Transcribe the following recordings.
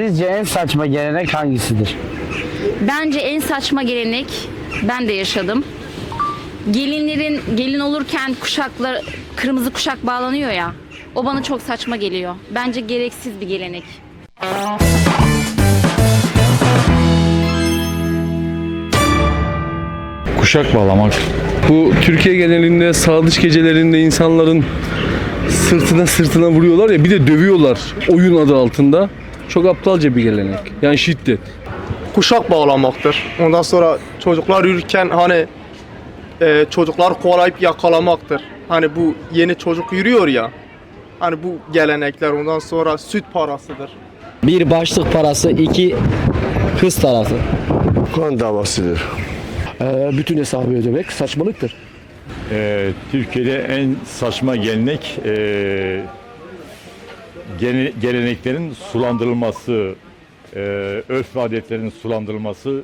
Sizce en saçma gelenek hangisidir? Bence en saçma gelenek ben de yaşadım. Gelinlerin gelin olurken kuşaklar kırmızı kuşak bağlanıyor ya. O bana çok saçma geliyor. Bence gereksiz bir gelenek. Kuşak bağlamak. Bu Türkiye genelinde sağlık gecelerinde insanların sırtına sırtına vuruyorlar ya bir de dövüyorlar oyun adı altında. Çok aptalca bir gelenek. Yani şiddet. kuşak bağlamaktır. Ondan sonra çocuklar yürürken hani e, çocuklar kovalayıp yakalamaktır. Hani bu yeni çocuk yürüyor ya. Hani bu gelenekler ondan sonra süt parasıdır. Bir başlık parası, iki kız tarafı. Kan davasıdır. Ee, bütün hesabı ödemek saçmalıktır. Ee, Türkiye'de en saçma gelenek e, geleneklerin sulandırılması, e, örf ve adetlerin sulandırılması,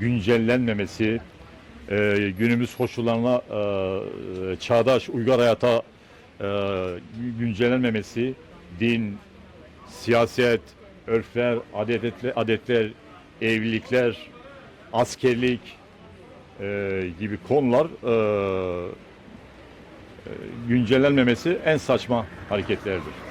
güncellenmemesi, e, günümüz koşullarına e, çağdaş uygar hayata e, güncellenmemesi, din, siyaset, örfler, adetler, adetler evlilikler, askerlik, e, gibi konular e, e, güncellenmemesi en saçma hareketlerdir.